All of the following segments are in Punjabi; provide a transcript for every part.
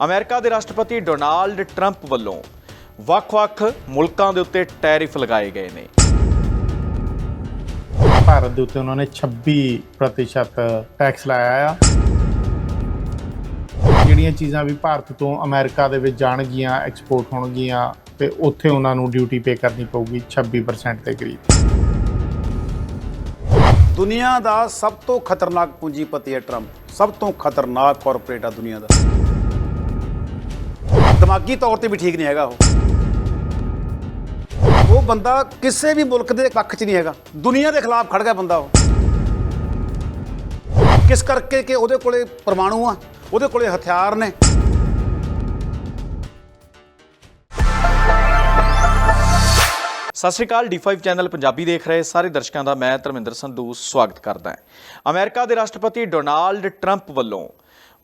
ਅਮਰੀਕਾ ਦੇ ਰਾਸ਼ਟਰਪਤੀ ਡੋਨਾਲਡ ਟਰੰਪ ਵੱਲੋਂ ਵੱਖ-ਵੱਖ ਮੁਲਕਾਂ ਦੇ ਉੱਤੇ ਟੈਰਿਫ ਲਗਾਏ ਗਏ ਨੇ। ਭਾਰਤ ਦੇ ਉੱਤੇ ਉਹਨਾਂ ਨੇ 26% ਟੈਕਸ ਲਾਇਆ ਆ। ਜਿਹੜੀਆਂ ਚੀਜ਼ਾਂ ਵੀ ਭਾਰਤ ਤੋਂ ਅਮਰੀਕਾ ਦੇ ਵਿੱਚ ਜਾਣਗੀਆਂ ਐਕਸਪੋਰਟ ਹੋਣਗੀਆਂ ਤੇ ਉੱਥੇ ਉਹਨਾਂ ਨੂੰ ਡਿਊਟੀ ਪੇ ਕਰਨੀ ਪਊਗੀ 26% ਦੇ ਕਰੀਬ। ਦੁਨੀਆ ਦਾ ਸਭ ਤੋਂ ਖਤਰਨਾਕ ਪੂੰਜੀਪਤੀ ਹੈ ਟਰੰਪ। ਸਭ ਤੋਂ ਖਤਰਨਾਕ ਕਾਰਪੋਰੇਟ ਆ ਦੁਨੀਆ ਦਾ। ਦਿਮਾਗੀ ਤੌਰ ਤੇ ਵੀ ਠੀਕ ਨਹੀਂ ਹੈਗਾ ਉਹ। ਉਹ ਬੰਦਾ ਕਿਸੇ ਵੀ ਮੁਲਕ ਦੇ ਪੱਖ 'ਚ ਨਹੀਂ ਹੈਗਾ। ਦੁਨੀਆ ਦੇ ਖਿਲਾਫ ਖੜ ਗਿਆ ਬੰਦਾ ਉਹ। ਕਿਸ ਕਰਕੇ ਕਿ ਉਹਦੇ ਕੋਲੇ ਪਰਮਾਣੂ ਆ, ਉਹਦੇ ਕੋਲੇ ਹਥਿਆਰ ਨੇ। ਸਤਿ ਸ਼੍ਰੀ ਅਕਾਲ D5 ਚੈਨਲ ਪੰਜਾਬੀ ਦੇਖ ਰਹੇ ਸਾਰੇ ਦਰਸ਼ਕਾਂ ਦਾ ਮੈਂ ਧਰਮਿੰਦਰ ਸੰਧੂ, ਸਵਾਗਤ ਕਰਦਾ ਹਾਂ। ਅਮਰੀਕਾ ਦੇ ਰਾਸ਼ਟਰਪਤੀ ਡੋਨਾਲਡ ਟਰੰਪ ਵੱਲੋਂ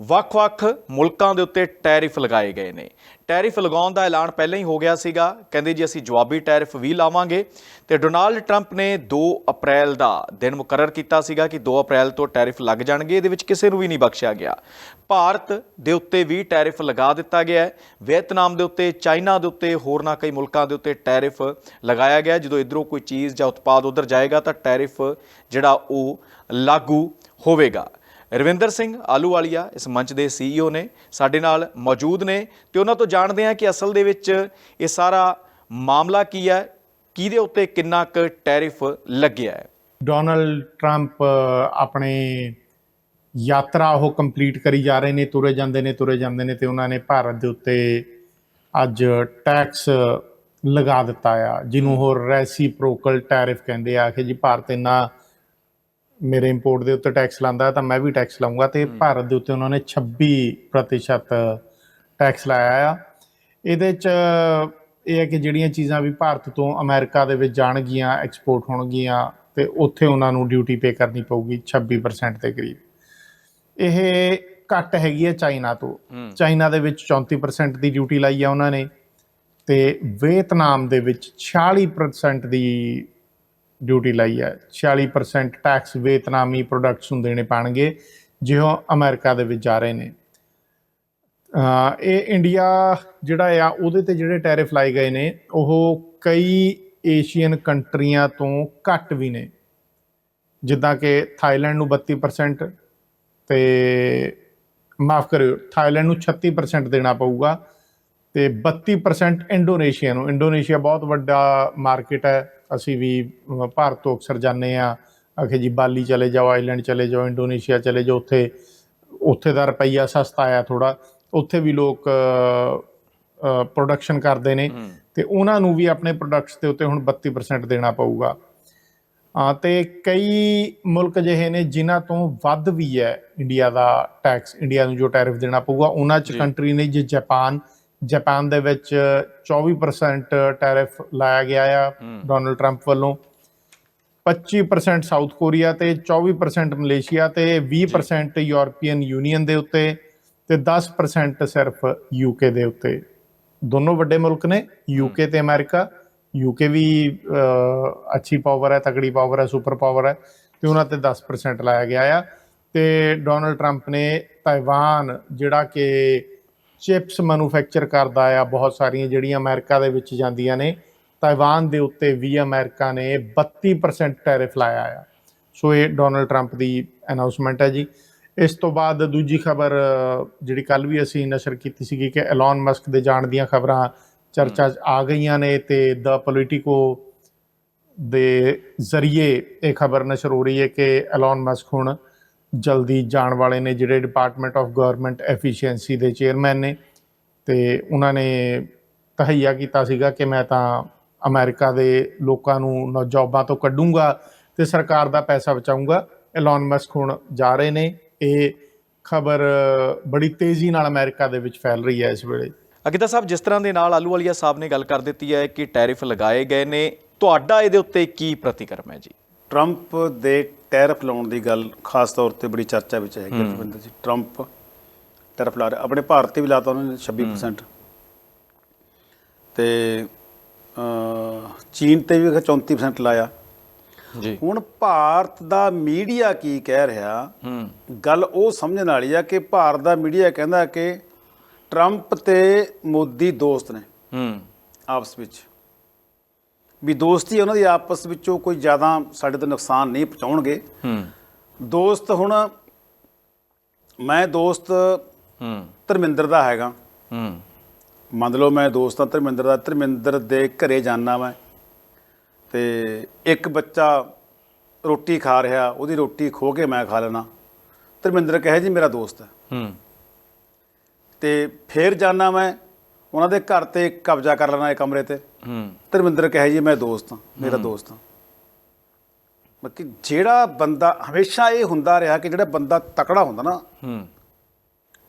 ਵੱਖ-ਵੱਖ ਮੁਲਕਾਂ ਦੇ ਉੱਤੇ ਟੈਰਿਫ ਲਗਾਏ ਗਏ ਨੇ। ਟੈਰਿਫ ਲਗਾਉਣ ਦਾ ਐਲਾਨ ਪਹਿਲਾਂ ਹੀ ਹੋ ਗਿਆ ਸੀਗਾ। ਕਹਿੰਦੇ ਜੀ, ਅਸੀਂ ਜਵਾਬੀ ਟੈਰਿਫ ਵੀ ਲਾਵਾਂਗੇ। ਤੇ ਡੋਨਾਲਡ ਟਰੰਪ ਨੇ 2 ਅਪ੍ਰੈਲ ਦਾ ਦਿਨ ਮੁਕਰਰ ਕੀਤਾ ਸੀਗਾ ਕਿ 2 ਅਪ੍ਰੈਲ ਤੋਂ ਟੈਰਿਫ ਲੱਗ ਜਾਣਗੇ। ਇਹਦੇ ਵਿੱਚ ਕਿਸੇ ਨੂੰ ਵੀ ਨਹੀਂ ਬਖਸ਼ਿਆ ਗਿਆ। ਭਾਰਤ ਦੇ ਉੱਤੇ ਵੀ ਟੈਰਿਫ ਲਗਾ ਦਿੱਤਾ ਗਿਆ ਹੈ। ਵੀਅਤਨਾਮ ਦੇ ਉੱਤੇ, ਚਾਈਨਾ ਦੇ ਉੱਤੇ ਹੋਰਨਾਂ ਕਈ ਮੁਲਕਾਂ ਦੇ ਉੱਤੇ ਟੈਰਿਫ ਲਗਾਇਆ ਗਿਆ ਜਦੋਂ ਇਧਰੋਂ ਕੋਈ ਚੀਜ਼ ਜਾਂ ਉਤਪਾਦ ਉਧਰ ਜਾਏਗਾ ਤਾਂ ਟੈਰਿਫ ਜਿਹੜਾ ਉਹ ਲਾਗੂ ਹੋਵੇਗਾ। ਰਵਿੰਦਰ ਸਿੰਘ ਆਲੂਵਾਲੀਆ ਇਸ ਮੰਚ ਦੇ ਸੀਈਓ ਨੇ ਸਾਡੇ ਨਾਲ ਮੌਜੂਦ ਨੇ ਤੇ ਉਹਨਾਂ ਤੋਂ ਜਾਣਦੇ ਹਾਂ ਕਿ ਅਸਲ ਦੇ ਵਿੱਚ ਇਹ ਸਾਰਾ ਮਾਮਲਾ ਕੀ ਹੈ, ਕਿਹਦੇ ਉੱਤੇ ਕਿੰਨਾ ਕੁ ਟੈਰਿਫ ਲੱਗਿਆ ਹੈ। ਡੋਨਲਡ ਟਰੰਪ ਆਪਣੇ ਯਾਤਰਾ ਉਹ ਕੰਪਲੀਟ ਕਰੀ ਜਾ ਰਹੇ ਨੇ, ਤੁਰੇ ਜਾਂਦੇ ਨੇ, ਤੁਰੇ ਜਾਂਦੇ ਨੇ ਤੇ ਉਹਨਾਂ ਨੇ ਭਾਰਤ ਦੇ ਉੱਤੇ ਅੱਜ ਟੈਕਸ ਲਗਾ ਦਿੱਤਾ ਆ, ਜਿਹਨੂੰ ਹੋਰ ਰੈਸੀਪ੍ਰੋਕਲ ਟੈਰਿਫ ਕਹਿੰਦੇ ਆ ਕਿ ਜੀ ਭਾਰਤ ਇੰਨਾ ਮੇਰੇ ਇੰਪੋਰਟ ਦੇ ਉੱਤੇ ਟੈਕਸ ਲਾਉਂਦਾ ਹੈ ਤਾਂ ਮੈਂ ਵੀ ਟੈਕਸ ਲਾਉਂਗਾ ਤੇ ਭਾਰਤ ਦੇ ਉੱਤੇ ਉਹਨਾਂ ਨੇ 26% ਟੈਕਸ ਲਾਇਆ ਆ। ਇਹਦੇ ਚ ਇਹ ਹੈ ਕਿ ਜਿਹੜੀਆਂ ਚੀਜ਼ਾਂ ਵੀ ਭਾਰਤ ਤੋਂ ਅਮਰੀਕਾ ਦੇ ਵਿੱਚ ਜਾਣਗੀਆਂ ਐਕਸਪੋਰਟ ਹੋਣਗੀਆਂ ਤੇ ਉੱਥੇ ਉਹਨਾਂ ਨੂੰ ਡਿਊਟੀ ਪੇ ਕਰਨੀ ਪਊਗੀ 26% ਦੇ ਕਰੀਬ। ਇਹ ਘੱਟ ਹੈਗੀ ਹੈ ਚਾਈਨਾ ਤੋਂ। ਚਾਈਨਾ ਦੇ ਵਿੱਚ 34% ਦੀ ਡਿਊਟੀ ਲਾਈ ਆ ਉਹਨਾਂ ਨੇ ਤੇ ਵੀਅਤਨਾਮ ਦੇ ਵਿੱਚ 46% ਦੀ ਡਿਊਟੀ ਲਾਈ ਹੈ। 46% ਟੈਕਸ ਵੀਅਤਨਾਮੀ ਪ੍ਰੋਡਕਟਸ ਨੂੰ ਦੇਣੇ ਪੈਣਗੇ ਜਿਹੋ ਅਮਰੀਕਾ ਦੇ ਵਿੱਚ ਜਾ ਰਹੇ ਨੇ। ਇਹ ਇੰਡੀਆ ਜਿਹੜਾ ਆ, ਉਹਦੇ ਤੇ ਜਿਹੜੇ ਟੈਰਿਫ ਲਾਏ ਗਏ ਨੇ, ਉਹ ਕਈ ਏਸ਼ੀਅਨ ਕੰਟਰੀਆਂ ਤੋਂ ਘੱਟ ਵੀ ਨੇ। ਜਿੱਦਾਂ ਕਿ ਥਾਈਲੈਂਡ ਨੂੰ 32% ਤੇ ਮਾਫ ਕਰਿਓ ਥਾਈਲੈਂਡ ਨੂੰ 36% ਦੇਣਾ ਪਊਗਾ ਤੇ 32% ਇੰਡੋਨੇਸ਼ੀਆ ਨੂੰ। ਇੰਡੋਨੇਸ਼ੀਆ ਬਹੁਤ ਵੱਡਾ ਮਾਰਕੀਟ ਹੈ। ਅਸੀਂ ਵੀ ਭਾਰਤ ਤੋਂ ਅਕਸਰ ਜਾਂਦੇ ਆ ਆਖੇ ਜੀ ਬਾਲੀ ਚਲੇ ਜਾਓ ਆਈਲੈਂਡ ਚਲੇ ਜਾਓ ਇੰਡੋਨੇਸ਼ੀਆ ਚਲੇ ਜਾਓ ਉੱਥੇ ਉੱਥੇ ਦਾ ਰੁਪਈਆ ਸਸਤਾ ਆ ਥੋੜਾ ਉੱਥੇ ਵੀ ਲੋਕ ਪ੍ਰੋਡਕਸ਼ਨ ਕਰਦੇ ਨੇ ਤੇ ਉਹਨਾਂ ਨੂੰ ਵੀ ਆਪਣੇ ਪ੍ਰੋਡਕਟਸ ਦੇ ਉੱਤੇ ਹੁਣ 32% ਦੇਣਾ ਪਊਗਾ। ਹਾਂ ਤੇ ਕਈ ਮੁਲਕ ਜਿਹੇ ਨੇ ਜਿਨ੍ਹਾਂ ਤੋਂ ਵੱਧ ਵੀ ਹੈ ਇੰਡੀਆ ਦਾ ਟੈਕਸ ਇੰਡੀਆ ਨੂੰ ਜੋ ਟੈਰਿਫ ਦੇਣਾ ਪਊਗਾ। ਉਹਨਾਂ ਚ ਕੰਟਰੀ ਨੇ ਜੇ ਜਾਪਾਨ ਜਾਪਾਨ ਦੇ ਵਿੱਚ 24% ਟੈਰਿਫ ਲਾਇਆ ਗਿਆ ਆ ਡੋਨਲਡ ਟਰੰਪ ਵੱਲੋਂ। 25% ਸਾਊਥ ਕੋਰੀਆ ਤੇ 24% ਮਲੇਸ਼ੀਆ ਤੇ 20% ਯੂਰਪੀਅਨ ਯੂਨੀਅਨ ਦੇ ਉੱਤੇ ਤੇ 10% ਸਿਰਫ ਯੂਕੇ ਦੇ ਉੱਤੇ। ਦੋਨੋਂ ਵੱਡੇ ਮੁਲਕ ਨੇ ਯੂਕੇ ਤੇ ਅਮਰੀਕਾ। ਯੂਕੇ ਵੀ ਅੱਛੀ ਪਾਵਰ ਹੈ ਤਕੜੀ ਪਾਵਰ ਹੈ ਸੁਪਰ ਪਾਵਰ ਹੈ ਤੇ ਉਹਨਾਂ ਤੇ 10% ਲਾਇਆ ਗਿਆ ਆ। ਤੇ ਡੋਨਲਡ ਟਰੰਪ ਨੇ ਤਾਈਵਾਨ ਜਿਹੜਾ ਕਿ ਚਿਪਸ ਮੈਨੂਫੈਕਚਰ ਕਰਦਾ ਆ, ਬਹੁਤ ਸਾਰੀਆਂ ਜਿਹੜੀਆਂ ਅਮਰੀਕਾ ਦੇ ਵਿੱਚ ਜਾਂਦੀਆਂ ਨੇ ਤਾਈਵਾਨ ਦੇ ਉੱਤੇ ਵੀ ਅਮਰੀਕਾ ਨੇ 32% ਟੈਰਿਫ ਲਾਇਆ ਆ। ਸੋ ਇਹ ਡੋਨਲਡ ਟਰੰਪ ਦੀ ਅਨਾਉਂਸਮੈਂਟ ਹੈ ਜੀ। ਇਸ ਤੋਂ ਬਾਅਦ ਦੂਜੀ ਖਬਰ, ਜਿਹੜੀ ਕੱਲ ਵੀ ਅਸੀਂ ਨਸ਼ਰ ਕੀਤੀ ਸੀਗੀ ਕਿ ਐਲਨ ਮਸਕ ਦੇ ਜਾਣ ਦੀਆਂ ਖਬਰਾਂ ਚਰਚਾ 'ਚ ਆ ਗਈਆਂ ਨੇ ਤੇ ਦ ਪੋਲੀਟੀਕੋ ਦੇ ਜ਼ਰੀਏ ਇਹ ਖਬਰ ਨਸ਼ਰ ਹੋ ਰਹੀ ਹੈ ਕਿ ਐਲਨ ਮਸਕ ਹੁਣ ਜਲਦੀ ਜਾਣ ਵਾਲੇ ਨੇ ਜਿਹੜੇ ਡਿਪਾਰਟਮੈਂਟ ਆਫ ਗਵਰਨਮੈਂਟ ਐਫੀਸ਼ੀਐਂਸੀ ਦੇ ਚੇਅਰਮੈਨ ਨੇ ਤੇ ਉਹਨਾਂ ਨੇ ਤਹਈਆ ਕੀਤਾ ਸੀਗਾ ਕਿ ਮੈਂ ਤਾਂ ਅਮਰੀਕਾ ਦੇ ਲੋਕਾਂ ਨੂੰ ਨੌ ਜੌਬਾਂ ਤੋਂ ਕੱਢੂੰਗਾ ਤੇ ਸਰਕਾਰ ਦਾ ਪੈਸਾ ਬਚਾਊਂਗਾ। ਐਲਨ ਮਸਕ ਹੁਣ ਜਾ ਰਹੇ ਨੇ। ਇਹ ਖਬਰ ਬੜੀ ਤੇਜ਼ੀ ਨਾਲ ਅਮਰੀਕਾ ਦੇ ਵਿੱਚ ਫੈਲ ਰਹੀ ਹੈ ਇਸ ਵੇਲੇ। ਅਕਿਤਾ ਸਾਹਿਬ, ਜਿਸ ਤਰ੍ਹਾਂ ਦੇ ਨਾਲ ਆਲੂਵਾਲੀਆ ਸਾਹਿਬ ਨੇ ਗੱਲ ਕਰ ਦਿੱਤੀ ਹੈ ਕਿ ਟੈਰਿਫ ਲਗਾਏ ਗਏ ਨੇ, ਤੁਹਾਡਾ ਇਹਦੇ ਉੱਤੇ ਕੀ ਪ੍ਰਤੀਕਰਮ ਹੈ ਜੀ? ਟਰੰਪ ਦੇ ਟੈਰਿਫ ਲਾਉਣ ਦੀ ਗੱਲ ਖਾਸ ਤੌਰ ਤੇ ਬੜੀ ਚਰਚਾ ਵਿੱਚ ਹੈ ਰਵਿੰਦਰ ਜੀ। ਟਰੰਪ ਟੈਰਿਫ ਲਾ ਰਿਹਾ। ਆਪਣੇ ਭਾਰਤ ਤੇ ਵੀ ਲਾਤਾ ਉਹਨਾਂ ਨੇ 26% ਤੇ ਚੀਨ ਤੇ ਵੀ 34% ਲਾਇਆ। ਜੀ। ਹੁਣ ਭਾਰਤ ਦਾ ਮੀਡੀਆ ਕੀ ਕਹਿ ਰਿਹਾ? ਹੂੰ। ਗੱਲ ਉਹ ਸਮਝਣ ਵਾਲੀ ਆ ਕਿ ਭਾਰਤ ਦਾ ਮੀਡੀਆ ਕਹਿੰਦਾ ਕਿ ਟਰੰਪ ਤੇ ਮੋਦੀ ਦੋਸਤ ਨੇ। ਹੂੰ। ਆਪਸ ਵਿੱਚ। ਵੀ ਦੋਸਤੀ ਉਹਨਾਂ ਦੀ ਆਪਸ ਵਿੱਚੋਂ ਕੋਈ ਜ਼ਿਆਦਾ ਸਾਡੇ ਤੋਂ ਨੁਕਸਾਨ ਨਹੀਂ ਪਹੁੰਚਾਉਣਗੇ। ਹੂੰ। ਦੋਸਤ ਹੁਣ ਮੈਂ ਦੋਸਤ ਹੂੰ। ਧਰਮਿੰਦਰ ਦਾ ਹੈਗਾ। ਹੂੰ। ਮੰਨ ਲਓ ਮੈਂ ਦੋਸਤ ਹਾਂ ਧਰਮਿੰਦਰ ਦਾ। ਧਰਮਿੰਦਰ ਦੇ ਘਰੇ ਜਾਣਾ ਮੈਂ ਤੇ ਇੱਕ ਬੱਚਾ ਰੋਟੀ ਖਾ ਰਿਹਾ ਉਹਦੀ ਰੋਟੀ ਖੋ ਕੇ ਮੈਂ ਖਾ ਲੈਣਾ ਧਰਮਿੰਦਰ ਕਹੇ ਜੀ ਮੇਰਾ ਦੋਸਤ ਹੈ। ਹੂੰ। ਤੇ ਫੇਰ ਜਾਣਾ ਮੈਂ ਉਹਨਾਂ ਦੇ ਘਰ ਤੇ ਕਬਜ਼ਾ ਕਰ ਲੈਣਾ ਇੱਕ ਕਮਰੇ ਤੇ। ਹੂੰ। ਧਰਮਿੰਦਰ ਕਹੇ ਜੀ ਮੈਂ ਦੋਸਤ ਹਾਂ ਮੇਰਾ ਦੋਸਤ ਹਾਂ। ਬਾਕੀ ਜਿਹੜਾ ਬੰਦਾ ਹਮੇਸ਼ਾ ਇਹ ਹੁੰਦਾ ਰਿਹਾ ਕਿ ਜਿਹੜਾ ਬੰਦਾ ਤਕੜਾ ਹੁੰਦਾ ਨਾ ਹੂੰ।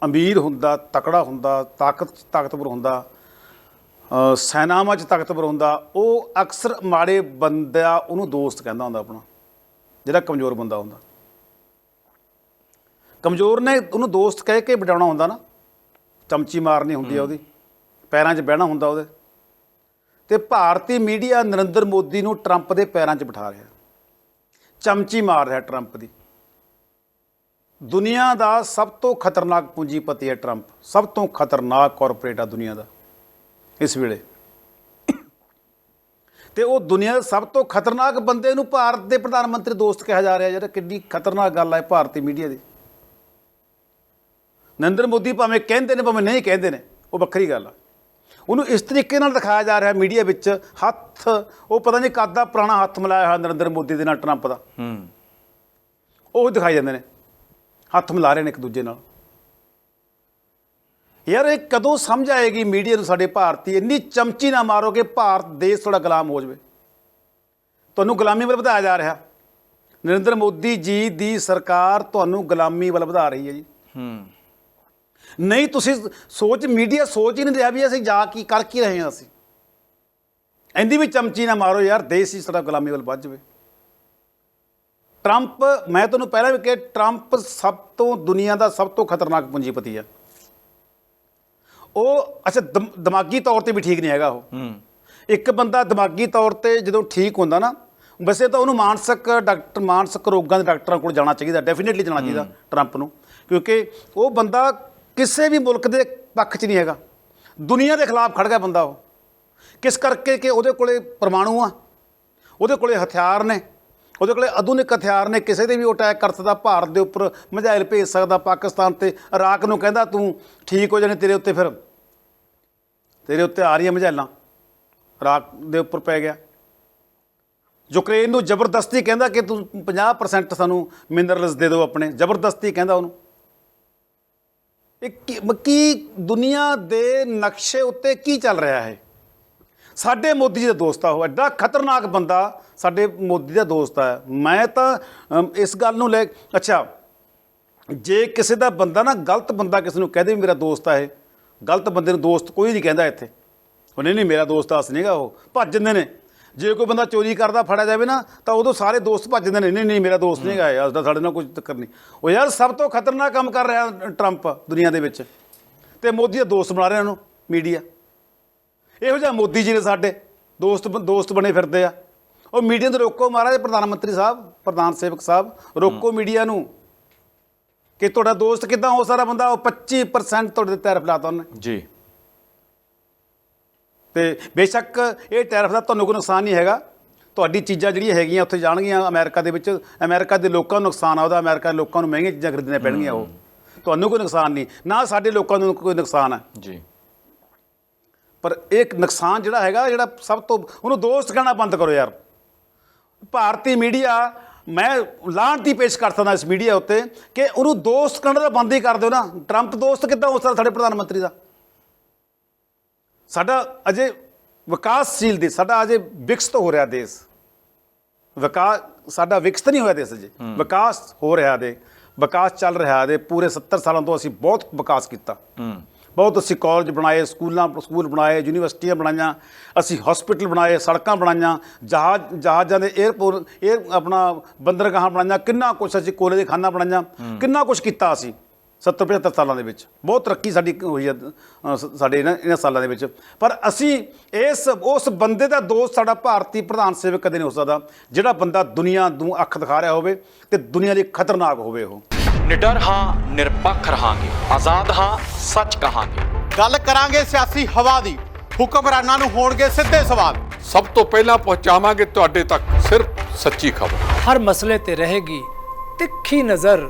ਅਮੀਰ ਹੁੰਦਾ ਤਕੜਾ ਹੁੰਦਾ ਤਾਕਤ ਤਾਕਤਵਰ ਹੁੰਦਾ ਸੈਨਾਵਾਂ 'ਚ ਤਾਕਤਵਰ ਹੁੰਦਾ ਉਹ ਅਕਸਰ ਮਾੜੇ ਬੰਦਾ ਉਹਨੂੰ ਦੋਸਤ ਕਹਿੰਦਾ ਹੁੰਦਾ ਆਪਣਾ ਜਿਹੜਾ ਕਮਜ਼ੋਰ ਬੰਦਾ ਹੁੰਦਾ। ਕਮਜ਼ੋਰ ਨੇ ਉਹਨੂੰ ਦੋਸਤ ਕਹਿ ਕੇ ਵਡਾਉਣਾ ਹੁੰਦਾ ਨਾ ਚਮਚੀ ਮਾਰਨੀ ਹੁੰਦੀ ਆ ਉਹਦੀ। ਪੈਰਾਂ 'ਚ ਬਹਿਣਾ ਹੁੰਦਾ ਉਹਦੇ। ਤੇ ਭਾਰਤੀ ਮੀਡੀਆ ਨਰਿੰਦਰ ਮੋਦੀ ਨੂੰ ਟਰੰਪ ਦੇ ਪੈਰਾਂ 'ਚ ਬਿਠਾ ਰਿਹਾ। ਚਮਚੀ ਮਾਰ ਰਿਹਾ ਟਰੰਪ ਦੀ। ਦੁਨੀਆ ਦਾ ਸਭ ਤੋਂ ਖਤਰਨਾਕ ਪੂੰਜੀਪਤੀ ਹੈ ਟਰੰਪ। ਸਭ ਤੋਂ ਖਤਰਨਾਕ ਕਾਰਪੋਰੇਟ ਆ ਦੁਨੀਆ ਦਾ ਇਸ ਵੇਲੇ। ਤੇ ਉਹ ਦੁਨੀਆ ਦੇ ਸਭ ਤੋਂ ਖਤਰਨਾਕ ਬੰਦੇ ਨੂੰ ਭਾਰਤ ਦੇ ਪ੍ਰਧਾਨ ਮੰਤਰੀ ਦੋਸਤ ਕਿਹਾ ਜਾ ਰਿਹਾ ਯਾਰ ਕਿੰਨੀ ਖਤਰਨਾਕ ਗੱਲ ਹੈ ਭਾਰਤੀ ਮੀਡੀਆ ਦੀ। ਨਰਿੰਦਰ ਮੋਦੀ ਭਾਵੇਂ ਕਹਿੰਦੇ ਨੇ, ਭਾਵੇਂ ਨਹੀਂ ਕਹਿੰਦੇ ਨੇ, ਉਹ ਵੱਖਰੀ ਗੱਲ ਆ। ਉਹਨੂੰ ਇਸ ਤਰੀਕੇ ਨਾਲ ਦਿਖਾਇਆ ਜਾ ਰਿਹਾ ਮੀਡੀਆ ਵਿੱਚ ਹੱਥ ਉਹ ਪਤਾ ਨਹੀਂ ਕਦ ਦਾ ਪੁਰਾਣਾ ਹੱਥ ਮਿਲਾਇਆ ਹੋਇਆ ਨਰਿੰਦਰ ਮੋਦੀ ਦੇ ਨਾਲ ਟਰੰਪ ਦਾ। ਹੂੰ। ਉਹ ਦਿਖਾਈ ਜਾਂਦੇ ਨੇ। ਹੱਥ ਮਿਲਾ ਰਹੇ ਨੇ ਇੱਕ ਦੂਜੇ ਨਾਲ। ਯਾਰ ਇਹ ਕਦੋਂ ਸਮਝ ਆਏਗੀ ਮੀਡੀਆ ਨੂੰ ਸਾਡੇ ਭਾਰਤੀ ਇੰਨੀ ਚਮਚੀ ਨਾ ਮਾਰੋ ਕਿ ਭਾਰਤ ਦੇਸ਼ ਥੋੜਾ ਗੁਲਾਮ ਹੋ ਜਾਵੇ। ਤੁਹਾਨੂੰ ਗੁਲਾਮੀ ਵੱਲ ਵਧਾਇਆ ਜਾ ਰਿਹਾ। ਨਰਿੰਦਰ ਮੋਦੀ ਜੀ ਦੀ ਸਰਕਾਰ ਤੁਹਾਨੂੰ ਗੁਲਾਮੀ ਵੱਲ ਵਧਾ ਰਹੀ ਹੈ ਜੀ। ਹੂੰ। ਨਹੀਂ ਤੁਸੀਂ ਸੋਚ ਮੀਡੀਆ ਸੋਚ ਹੀ ਨਹੀਂ ਰਿਹਾ ਵੀ ਅਸੀਂ ਜਾ ਕੀ ਕਰ ਕੀ ਰਹੇ ਹਾਂ ਅਸੀਂ। ਇੰਦੀ ਵੀ ਚਮਚੀ ਨਾ ਮਾਰੋ ਯਾਰ ਦੇਸ਼ ਹੀ ਸਾਡਾ ਗੁਲਾਮੀ ਵੱਲ ਵੱਧ ਜਾਵੇ। ਟਰੰਪ ਮੈਂ ਤੁਹਾਨੂੰ ਪਹਿਲਾਂ ਵੀ ਕਿਹਾ ਟਰੰਪ ਸਭ ਤੋਂ ਦੁਨੀਆ ਦਾ ਸਭ ਤੋਂ ਖਤਰਨਾਕ ਪੂੰਜੀਪਤੀ ਹੈ ਉਹ ਅੱਛਾ ਦਮ- ਦਿਮਾਗੀ ਤੌਰ ਤੇ ਵੀ ਠੀਕ ਨਹੀਂ ਹੈਗਾ ਉਹ। ਇੱਕ ਬੰਦਾ ਦਿਮਾਗੀ ਤੌਰ ਤੇ ਜਦੋਂ ਠੀਕ ਹੁੰਦਾ ਨਾ ਵੈਸੇ ਤਾਂ ਉਹਨੂੰ ਮਾਨਸਿਕ ਡਾਕਟਰ ਮਾਨਸਿਕ ਰੋਗਾਂ ਦੇ ਡਾਕਟਰਾਂ ਕੋਲ ਜਾਣਾ ਚਾਹੀਦਾ ਡੈਫੀਨਿਟਲੀ ਜਾਣਾ ਚਾਹੀਦਾ ਟਰੰਪ ਨੂੰ। ਕਿਉਂਕਿ ਉਹ ਬੰਦਾ ਕਿਸੇ ਵੀ ਮੁਲਕ ਦੇ ਪੱਖ 'ਚ ਨਹੀਂ ਹੈਗਾ। ਦੁਨੀਆ ਦੇ ਖਿਲਾਫ ਖੜ ਗਿਆ ਬੰਦਾ ਉਹ। ਕਿਸ ਕਰਕੇ ਕਿ ਉਹਦੇ ਕੋਲੇ ਪਰਮਾਣੂ ਆ? ਉਹਦੇ ਕੋਲੇ ਹਥਿਆਰ ਨੇ। ਉਹਦੇ ਕੋਲੇ ਆਧੁਨਿਕ ਹਥਿਆਰ ਨੇ। ਕਿਸੇ ਦੇ ਵੀ ਉਹ ਅਟੈਕ ਕਰ ਸਕਦਾ ਭਾਰਤ ਦੇ ਉੱਪਰ ਮਜਾਇਲ ਭੇਜ ਸਕਦਾ ਪਾਕਿਸਤਾਨ ਤੇ, ਇਰਾਕ ਨੂੰ ਕਹਿੰਦਾ ਤੂੰ ਠੀਕ ਹੋ ਜਾਣੇ ਤੇਰੇ ਉੱਤੇ ਫਿਰ। ਤੇਰੇ ਉੱਤੇ ਆ ਰਹੀਆਂ ਮਜਾਇਲਾਂ ਇਰਾਕ ਦੇ ਉੱਪਰ ਪੈ ਗਿਆ। ਯੂਕਰੇਨ ਨੂੰ ਜ਼ਬਰਦਸਤੀ ਕਹਿੰਦਾ ਕਿ ਤੂੰ 50% ਸਾਨੂੰ ਮਿਨਰਲਸ ਦੇ ਦਿਓ ਆਪਣੇ। ਜ਼ਬਰਦਸਤੀ ਕਹਿੰਦਾ ਉਹਨੂੰ। ਇਹ ਕੀ ਦੁਨੀਆ ਦੇ ਨਕਸ਼ੇ ਉੱਤੇ ਕੀ ਚੱਲ ਰਿਹਾ ਹੈ ਸਾਡੇ ਮੋਦੀ ਜੀ ਦਾ ਦੋਸਤ ਆ ਉਹ, ਐਡਾ ਖਤਰਨਾਕ ਬੰਦਾ ਸਾਡੇ ਮੋਦੀ ਦਾ ਦੋਸਤ ਹੈ ਮੈਂ ਤਾਂ ਇਸ ਗੱਲ ਨੂੰ ਲੈ, ਅੱਛਾ, ਜੇ ਕਿਸੇ ਦਾ ਬੰਦਾ ਨਾ ਗਲਤ ਬੰਦਾ ਕਿਸੇ ਨੂੰ ਕਹਦੇ ਵੀ ਮੇਰਾ ਦੋਸਤ ਆ ਇਹ, ਗਲਤ ਬੰਦੇ ਨੂੰ ਦੋਸਤ ਕੋਈ ਨਹੀਂ ਕਹਿੰਦਾ ਇੱਥੇ। ਉਹ ਨਹੀਂ ਨਹੀਂ, ਮੇਰਾ ਦੋਸਤ ਆਸ ਨਹੀਂਗਾ ਉਹ, ਭੱਜ ਜਾਂਦੇ ਨੇ। ਜੇ ਕੋਈ ਬੰਦਾ ਚੋਰੀ ਕਰਦਾ ਫੜਿਆ ਜਾਵੇ ਨਾ ਤਾਂ ਉਦੋਂ ਸਾਰੇ ਦੋਸਤ ਭੱਜ ਜਾਂਦੇ ਨੇ ਨਹੀਂ ਨਹੀਂ ਮੇਰਾ ਦੋਸਤ ਨਹੀਂਗਾ ਇਹ ਉਸਦਾ ਸਾਡੇ ਨਾਲ ਕੋਈ ਚੱਕਰ ਨਹੀਂ। ਉਹ ਯਾਰ ਸਭ ਤੋਂ ਖਤਰਨਾਕ ਕੰਮ ਕਰ ਰਿਹਾ ਟਰੰਪ ਦੁਨੀਆ ਦੇ ਵਿੱਚ। ਤੇ ਮੋਦੀ ਦਾ ਦੋਸਤ ਬਣਾ ਰਿਹਾ ਉਹਨੂੰ ਮੀਡੀਆ। ਇਹੋ ਜਿਹਾ ਮੋਦੀ ਜੀ ਨੇ ਸਾਡੇ ਦੋਸਤ ਦੋਸਤ ਬਣੇ ਫਿਰਦੇ ਆ। ਉਹ ਮੀਡੀਆ ਨੂੰ ਰੋਕੋ ਮਹਾਰਾਜ ਪ੍ਰਧਾਨ ਮੰਤਰੀ ਸਾਹਿਬ ਪ੍ਰਧਾਨ ਸੇਵਕ ਸਾਹਿਬ ਰੋਕੋ ਮੀਡੀਆ ਨੂੰ। ਕਿ ਤੁਹਾਡਾ ਦੋਸਤ ਕਿਦਾਂ ਹੋ ਸਕਦਾ ਬੰਦਾ ਉਹ 25% ਤੁਹਾਡੇ ਤੇ ਟੈਰਫ ਲਾਤਾ ਉਹਨੇ। ਜੀ। ਤੇ ਬੇਸ਼ੱਕ ਇਹ ਟੈਰਫ ਦਾ ਤੁਹਾਨੂੰ ਕੋਈ ਨੁਕਸਾਨ ਨਹੀਂ ਹੈਗਾ। ਤੁਹਾਡੀ ਚੀਜ਼ਾਂ ਜਿਹੜੀਆਂ ਹੈਗੀਆਂ ਉੱਥੇ ਜਾਣਗੀਆਂ ਅਮਰੀਕਾ ਦੇ ਵਿੱਚ। ਅਮਰੀਕਾ ਦੇ ਲੋਕਾਂ ਨੂੰ ਨੁਕਸਾਨ ਆ ਉਹਦਾ ਅਮਰੀਕਾ ਦੇ ਲੋਕਾਂ ਨੂੰ ਮਹਿੰਗੀਆਂ ਚੀਜ਼ਾਂ ਖਰੀਦਣੀਆਂ ਪੈਣਗੀਆਂ ਉਹ। ਤੁਹਾਨੂੰ ਕੋਈ ਨੁਕਸਾਨ ਨਹੀਂ। ਨਾ ਸਾਡੇ ਲੋਕਾਂ ਨੂੰ ਕੋਈ ਨੁਕਸਾਨ ਹੈ ਜੀ। ਪਰ ਇੱਕ ਨੁਕਸਾਨ ਜਿਹੜਾ ਹੈਗਾ ਜਿਹੜਾ ਸਭ ਤੋਂ ਉਹਨੂੰ ਦੋਸਤ ਕਹਿਣਾ ਬੰਦ ਕਰੋ ਯਾਰ। ਭਾਰਤੀ ਮੀਡੀਆ ਮੈਂ ਲਾਂਤੀ ਪੇਸ਼ ਕਰ ਸਕਦਾ ਇਸ ਮੀਡੀਆ ਉੱਤੇ ਕਿ ਉਹਨੂੰ ਦੋਸਤ ਕਹਿਣਾ ਤਾਂ ਬੰਦ ਹੀ ਕਰ ਦਿਓ ਨਾ। ਟਰੰਪ ਦੋਸਤ ਕਿੱਦਾਂ ਹੋ ਸਕਦਾ ਸਾਡੇ ਪ੍ਰਧਾਨ ਮੰਤਰੀ ਦਾ? ਸਾਡਾ ਅਜੇ ਵਿਕਾਸਸ਼ੀਲ ਦੇਸ਼ ਸਾਡਾ ਅਜੇ ਵਿਕਸਿਤ ਹੋ ਰਿਹਾ ਦੇਸ਼। ਵਿਕਾਸ ਸਾਡਾ ਵਿਕਸਿਤ ਨਹੀਂ ਹੋਇਆ ਦੇਸ਼ ਅਜੇ। ਵਿਕਾਸ ਹੋ ਰਿਹਾ ਦੇ ਵਿਕਾਸ ਚੱਲ ਰਿਹਾ ਦੇ ਪੂਰੇ 70 ਸਾਲਾਂ ਤੋਂ ਅਸੀਂ ਬਹੁਤ ਵਿਕਾਸ ਕੀਤਾ। ਬਹੁਤ ਅਸੀਂ ਕਾਲਜ ਬਣਾਏ ਸਕੂਲਾਂ ਸਕੂਲ ਬਣਾਏ ਯੂਨੀਵਰਸਿਟੀਆਂ ਬਣਾਈਆਂ ਅਸੀਂ ਹਸਪੀਟਲ ਬਣਾਏ ਸੜਕਾਂ ਬਣਾਈਆਂ ਜਹਾਜ਼ ਜਹਾਜ਼ਾਂ ਦੇ 에ਅਰਪੋਰਟ 에ਅਰ ਆਪਣਾ ਬੰਦਰਗਾਹਾਂ ਬਣਾਈਆਂ ਕਿੰਨਾ ਕੁਛ ਅਸੀਂ ਕੋਲੇ ਦੇ ਖਾਨਾ ਬਣਾਈਆਂ ਕਿੰਨਾ ਕੁਛ ਕੀਤਾ ਅਸੀਂ। 70 75 ਸਾਲਾਂ ਦੇ ਵਿੱਚ। ਬਹੁਤ ਤਰੱਕੀ ਸਾਡੀ ਹੋਈ ਹੈ ਸਾਡੇ ਇਹਨਾਂ ਇਹਨਾਂ ਸਾਲਾਂ ਦੇ ਵਿੱਚ। ਪਰ ਅਸੀਂ ਇਸ ਉਸ ਬੰਦੇ ਦਾ ਦੋਸਤ ਸਾਡਾ ਭਾਰਤੀ ਪ੍ਰਧਾਨ ਸੇਵਕ ਕਦੇ ਨਹੀਂ ਹੋ ਸਕਦਾ ਜਿਹੜਾ ਬੰਦਾ ਦੁਨੀਆ ਨੂੰ ਅੱਖ ਦਿਖਾ ਰਿਹਾ ਹੋਵੇ ਤੇ ਦੁਨੀਆ ਲਈ ਖਤਰਨਾਕ ਹੋਵੇ ਉਹ। ਨਿਡਰ ਹਾਂ ਨਿਰਪੱਖ ਰਹਾਂਗੇ। ਆਜ਼ਾਦ ਹਾਂ ਸੱਚ ਕਹਾਂਗੇ। ਗੱਲ ਕਰਾਂਗੇ ਸਿਆਸੀ ਹਵਾ ਦੀ। ਹੁਕਮਰਾਨਾਂ ਨੂੰ ਹੋਣਗੇ ਸਿੱਧੇ ਸਵਾਲ। ਸਭ ਤੋਂ ਪਹਿਲਾਂ ਪਹੁੰਚਾਵਾਂਗੇ ਤੁਹਾਡੇ ਤੱਕ ਸਿਰਫ ਸੱਚੀ ਖਬਰ। ਹਰ ਮਸਲੇ ਤੇ ਰਹੇਗੀ ਤਿੱਖੀ ਨਜ਼ਰ।